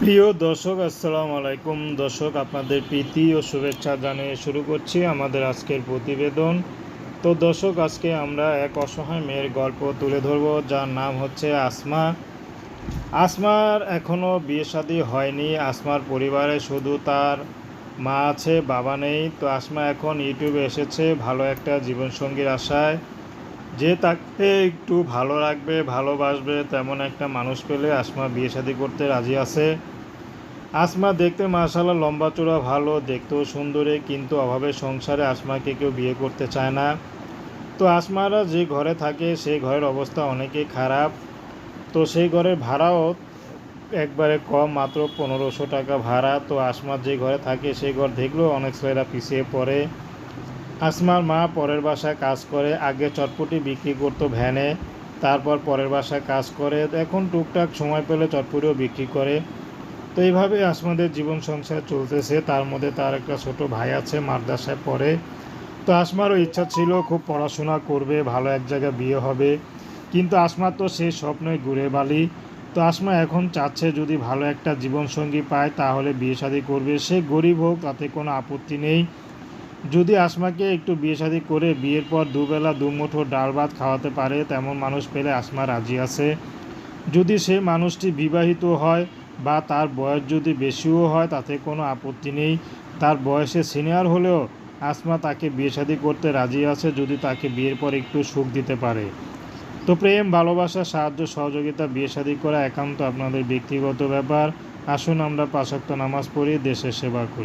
প্রিয় দর্শক, আসসালামু আলাইকুম। দর্শক, আপনাদের প্রীতি ও শুভেচ্ছা জানিয়ে শুরু করছি আমাদের আজকের প্রতিবেদন। তো দর্শক, আজকে আমরা এক অসহায় মেয়ের গল্প তুলে ধরব, যার নাম হচ্ছে আসমা। আসমার এখনও বিয়ে শাদী হয়নি। আসমার পরিবারে শুধু তার মা আছে, বাবা নেই। তো আসমা এখন ইউটিউবে এসেছে ভালো একটা জীবনসঙ্গীর আশায়। যে তাকে একটু ভালো রাখবে, ভালোবাসবে, তেমন একটা মানুষ পেলে আসমা বিয়ে শাদী করতে রাজি আছে। আসমা দেখতে মাশাল্লাহ লম্বা চূড়া ভালো, দেখতেও সুন্দরী, কিন্তু অভাবে সংসারে আসমাকে কেউ বিয়ে করতে চায় না। তো আসমারা যে ঘরে থাকে সেই ঘরের অবস্থা অনেকই খারাপ। তো সেই ঘরের ভাড়াও একবারে কম, মাত্র পনেরোশো টাকা ভাড়া। তো আসমার যে ঘরে থাকে সেই ঘর দেখলেও অনেক ছেলেরা পিছিয়ে পড়ে। আসমার মা পরের বাসায় কাজ করে, আগে চটপটি বিক্রি করতো ভ্যানে, তারপর পরের বাসায় কাজ করে। এখন টুকটাক সময় পেলে চটপটিও বিক্রি করে। তো এইভাবে আসমাদের জীবন সংসার চলতেছে। তার মধ্যে তার একটা ছোট ভাই আছে, মাদ্রাসায় পড়ে। তো আসমারও ইচ্ছা ছিল, খুব পড়াশোনা করবে, ভালো এক জায়গায় বিয়ে হবে। কিন্তু আসমার তো সেই স্বপ্নই ঘুরে বালি। তো আসমা এখন চাচ্ছে যদি ভালো একটা জীবনসঙ্গী পায়, তাহলে বিয়ে শাদী করবে। সে গরিব হোক, তাতে কোনো আপত্তি নেই। যদি আসমাকে একটু বিয়ে শাদী করে বিয়ের পর দুবেলা দুমুঠো ডাল ভাত খাওয়াতে পারে, তেমন মানুষ পেলে আসমা রাজি আছে। যদি সে মানুষটি বিবাহিত হয় বা তার বয়স যদি বেশিও হয়, তাতে কোনো আপত্তি নেই। তার বয়সে সিনিয়র হলেও আসমা তাকে বিয়ে শাদী করতে রাজি আছে যদি তাকে বিয়ের পর একটু সুখ দিতে পারে। তো প্রেম, ভালোবাসা, সাহায্য, সহযোগিতা, বিয়ে শাদী করা একান্ত আপনাদের ব্যক্তিগত ব্যাপার। আসুন আমরা পাশাক্ত নামাজ পড়ি, দেশের সেবা করি।